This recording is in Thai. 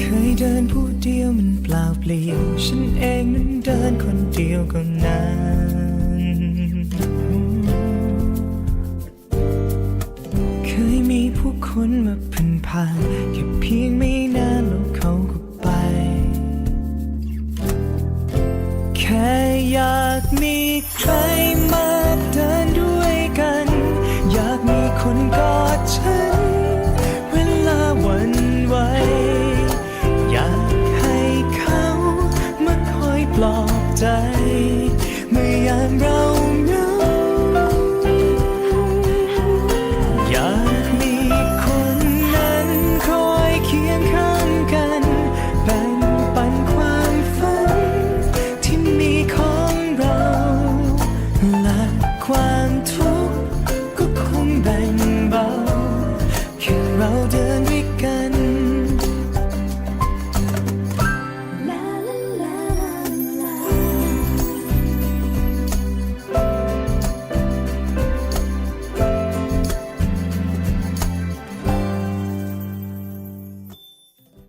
เคยเดินผู้เดียวมันเปล่าเปลี่ยวฉันเองนั้นเดินคนเดียวก็นานเคยมีผู้คนมาพันผ่านแค่เพียงไม่นานแล้วเขาก็ไป แค่อยากมีใครมา ปลอบใจ เมื่อยามเรา